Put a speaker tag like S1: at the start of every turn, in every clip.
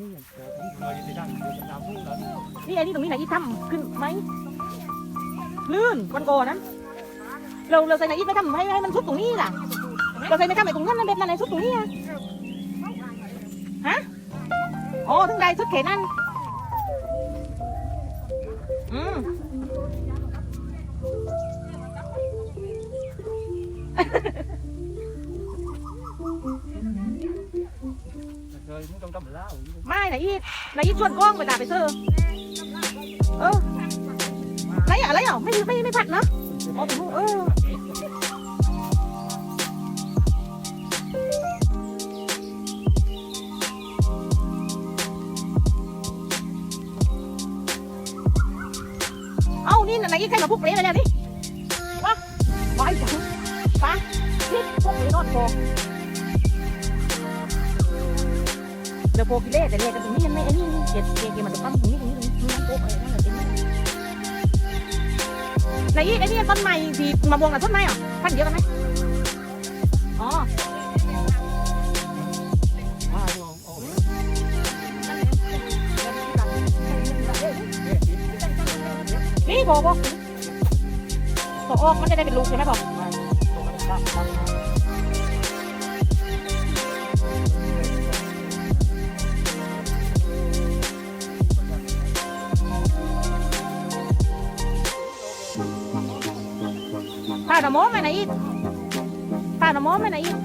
S1: นี่เราจะไปดังเดี๋ยวจะตามพุ่งแล้ว
S2: นี่ไอ้นี่ตรงนี้ไหนอีทำขึ้นไหมลื่นวันก่อนนั้น เราเราใส่ไหนอีทไม่ทำให้ให้มันทุบตรงนี้ล่ะ เราใส่ไม่ทำไอ้ตรงนั้นนั่นแบบนั้นไหนทุบตรงนี้อะฮะอ๋อถึงใดทุบเขนนั่นอืม
S1: เคยมึงต้องทำเล่า
S2: ไม่ไหนอีทไหนอีทชวนกล้องไปด่าไปเซอร์เออไรอะไรอะไม่ไม่ไม่ผัดเนอะอ๋อเออเอ้านี่ไหนอีใครมาพุกเปรย์ไปแล้วนี่วะวายจังปะนี่พวกเปรย์นอนโก โปกิเล่แต่เล่กันตรงนี้ยังไม่ไอ้นี่เกตเกตมันจะปั้มตรงนี้ตรงนี้ตรงนี้มันโป๊ะอะไรนั่นแหละเต็มเลยไหนอีกไอ้นี่ต้นไม้ที่มะม่วงกับต้นไม้อะพันเดียวกันไหมอ๋อ
S1: มาลองออก
S2: นี่บอกบอกต่อออกมันจะได้เป็นลูกใช่ไหมบอก ข้าวหน้ำมอมไหมไหนอีกป้าหน้ำมอมไหมไหนอีก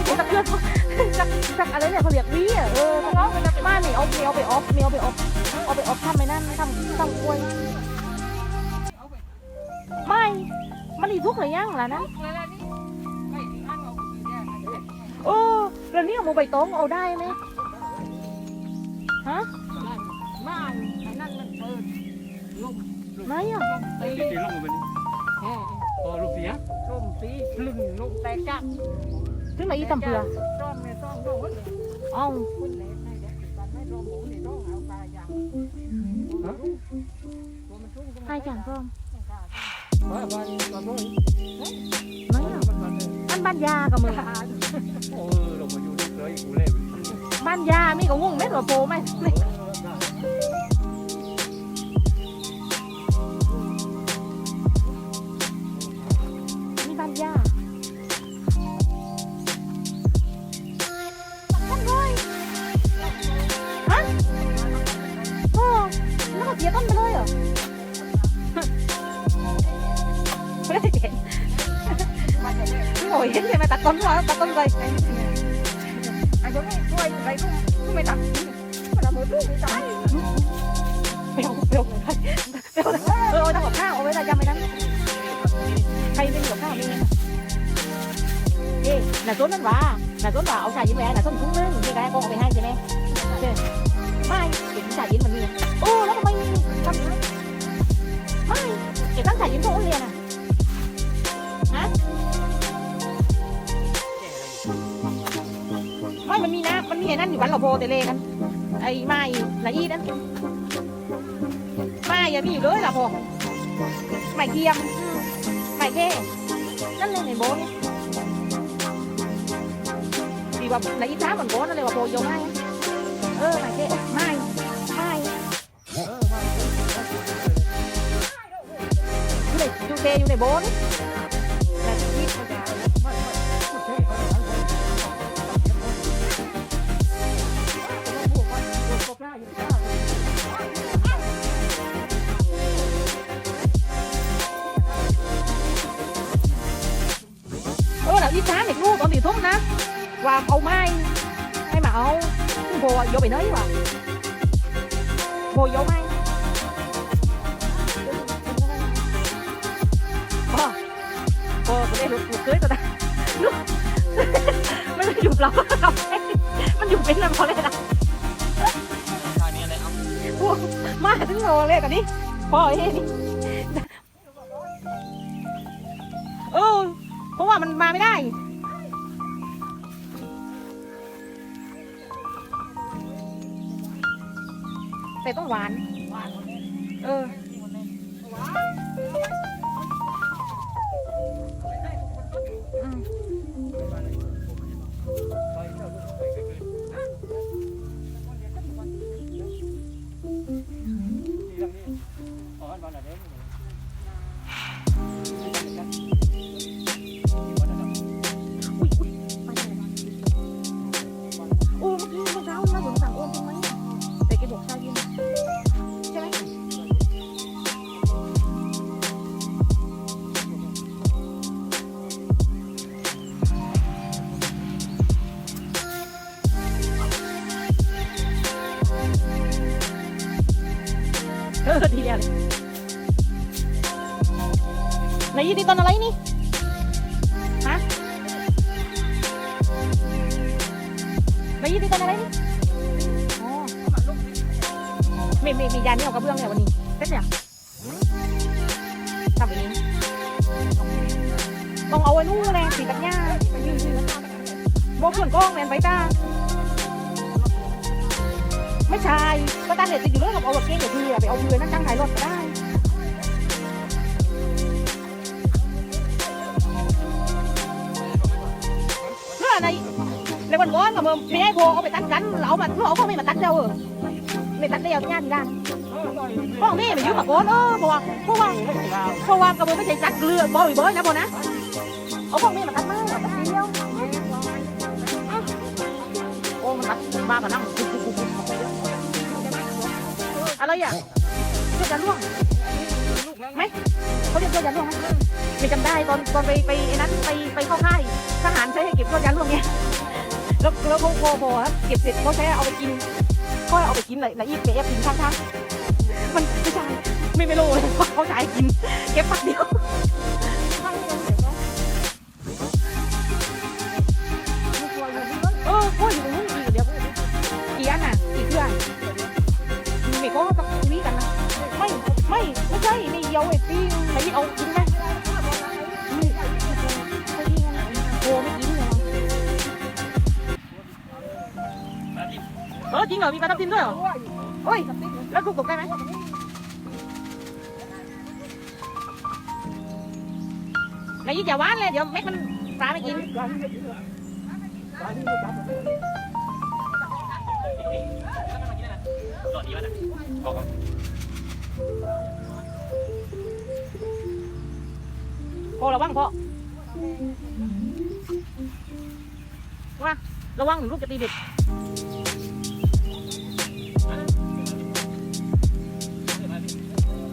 S2: เชื่อกันเอาไม่ใช่สักเชื่อท่องสักสักอะไรเนี่ยเขาเรียกวีอะเออเขาไม่ไม่เอาไม่เอาไปออฟไม่เอาไปออฟเอาไปออฟทำไม่นั่นทำทำกล้วยไม่มันอีทุกหรือยังล่ะนะโอ้แล้วนี่เอาหมูใบตองเอาได้ไหมฮะ
S3: บ้าไอ้นั่นมันเปิดลม
S2: ไหนอะ
S3: ตี
S1: ลงไปนี่อลูกเสีย
S3: ลมตีลึงลมแตกจัก
S2: ถึงไหนอีตำเผือ
S3: ซ่อมเนี่ยซ่อมโดน
S2: เอา
S3: คุณเล็กให้เด็กกันให้รอหมูนี่ต้องเอาปลาอย่างตัวมันชุ่ม
S2: ใครจังส้ม
S1: บ้านบ้านบ้านน้อย
S2: ไหนอะ
S1: บ้านบ้านเลย
S2: บ้านบ้านยากับมึง
S1: โอ้ลงมาอยู่นี่เลยกูเล่
S2: บ้านยามีก็งงเม็ดว่าโปไหม con hoa đặt con gầy. Này à giống này thôi gầy không không mày đặt mà là mới lúc mới trái béo béo béo. Rồi đang ở khao bây giờ giờ mày đang hay bên ở khao bên này là trốn lắm bà là trốn bà ông xài với mẹ là trốn xuống đấy như cái con mười hai
S3: rồi nè mai để xài với mình nè. Ô, nó có mấy trăm mai. มันมี
S2: นะมันมีไอ้นั่นอยู่วันเราโพเตเลกันไอ้ไม้ไหนอีนั่น ไม่อย่ามีอยู่เลยล่ะพ่อไม่เกียมไม่แค่นั่นเลยในโบนี่ดีว่าในอีท้าเหมือนโบนั่นเลยว่าโบโยง่ายเออไม่แค่ไม่ไม่อยู่ในอยู่เทอยู่ในโบนี่ ทุ่มนะ ว่าเอาไม้ให้มาเอาโบโยไปไหนวะโบโยไม้พ่อพ่อไปได้ลูกลูกเคยตัวนั้นลูกมันไม่อยู่เราเรามันอยู่เป็นอะไรพอเลยนะ
S4: ทางนี้อะไรเอา
S2: มาถึงโลเลยตอนนี้พ่อเฮ้ยเออเพราะว่ามันมาไม่ได้ แต่ต้องหวาน เอออืม เออดีแล้วเลยไหนยี่ดีตอนอะไรนี่ ฮะมายี่ดีตอนอะไรนี่อ๋อมีมีมียานี่เอากระเบื้องเนี่ยวันนี้เสร็จเนี่ยทำเองต้องเอาไว้นู่นเลยสีตัดหญ้าบอกส่วนกล้องแมนไปตา ไม่ใช่ก็ตาเหตุติดอยู่เรื่องกับเอาแบบเก้งอย่าเพื่อไปเอาเพื่อนั่งจ้างขายรถก็ได้ เพื่ออะไรในวันก่อนกับมึงไม่ให้โพเอาไปตัดกันเราแบบเราก็ไม่มาตัดเดียวเออไม่ตัดเดียวงานกันพ่อแม่ไปยืมมาก่อนเออเพราะว่าเพราะว่าเพราะว่ากับมึงไม่ใช่ตัดเรือบ่อยบ่อยนะพ่อนะเอาพ่อแม่มาตัดมาตัดเดียวโอ้มันตัดมามานั่ง อะไรอะเชือกยันล่วงไหมเขาเรียกเชือกยันล่วงไหมไม่จำได้ตอนตอนไปไปไอ้นั้นไปไปเข้าค่ายทหารใช้ให้เก็บต้นยางพวงไงแล้วแล้วพอพอพอเก็บเสร็จเขาใช้เอาไปกินก็เอาไปกินเลยแล้วอีกเก็บทิ้งข้างๆมันไม่ใช่ไม่ไม่รู้เลยเขาใช้กินเก็บปักเดียว 어, thôi 미 바닥 딘도요. cục cục cái 나. Này với chào quá lên, giờ mét mình ra mấy chín. Rồi đi bắt à? Có? Cô là băng cô. Qua, lâu ăn đừng rút cho đi được.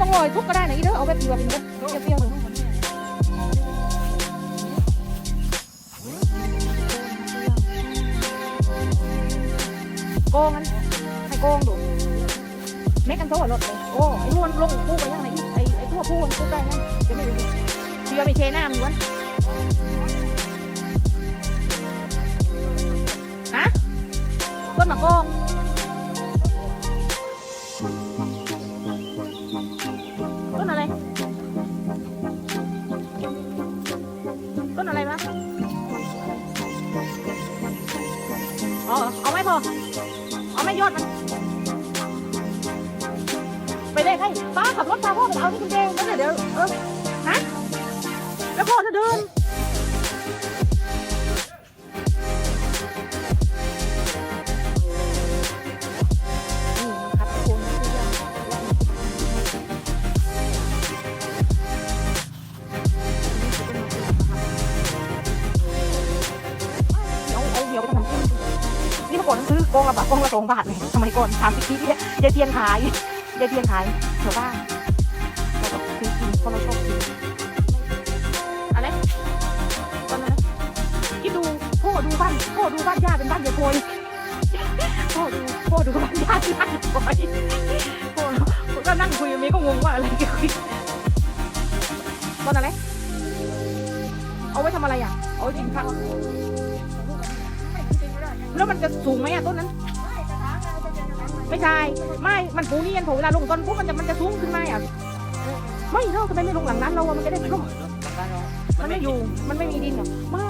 S2: ตีเด็กตามไหมอะไรฮะไม่เออเลยใส่ยา
S3: ต้องเป็นที่ตรงนี้
S2: ช่วยใส่เอามาเรือนมาตรงนี้อะอ๋อวัว
S3: คิดไปนานแล้ว
S2: อ๋อ
S3: ขอล้มล้มแตกเป็นขอล้มดินจ่ายว่า
S2: อะไรอะไรของมี่เหรออะไรของมี่ฮะอ๋อมะเฟืองไม่ต้องโรยทุกก็ได้นะอีเด้อเอาแบบเดียวเป็นแบบเปรี้ยวๆหนึ่งโกงกันให้โกงดูเม็กกันโซ่รถเลยโอ้ไอ้นวลลงกู้ไปยังไงไอ้ไอ้ทั่วพูนกู้ได้ยังเดี๋ยวไม่รู้เดี๋ยวไปเทน้ำอยู่วันฮะต้นมะกอง อ๋อเอาไม่พอ เอาไม่ยอดมัน ไปเลยให้ป้าขับรถพาพ่อไปเอาที่กุญแจแล้วเดี๋ยวเดี๋ยวเออฮะแล้วพ่อจะเดิน ซื้อกงละบาทกงละสองบาทไงสมัยก่อนสามสิบปีที่ยายเทียนขายยายเทียนขายแถวบ้านเราก็ซื้อกินเพราะเราชอบกินอะไรตอนนั้นคิดดูพ่อดูบ้านพ่อดูบ้านย่าเป็นบ้านยายโพยพ่อดูพ่อดูบ้านย่าที่บ้านยายโพยพ่อก็นั่งคุยมย์ก็งงว่าอะไรกันคุยตอนอะไรเอาไว้ทำอะไรอะเอาไว้กินข้าว แล้วมันจะสูงไหมอะต้นนั้น ไม่ใช่ ไม่มันปูนี่ยันผมเวลาลงต้นปุ๊บมันจะมันจะสูงขึ้นไหมอะไม่เราทำไมไม่ลงหลังนั้นเราอะมันจะได้ร่มมันไม่อยู่มันไม่มีดินเหรอไม่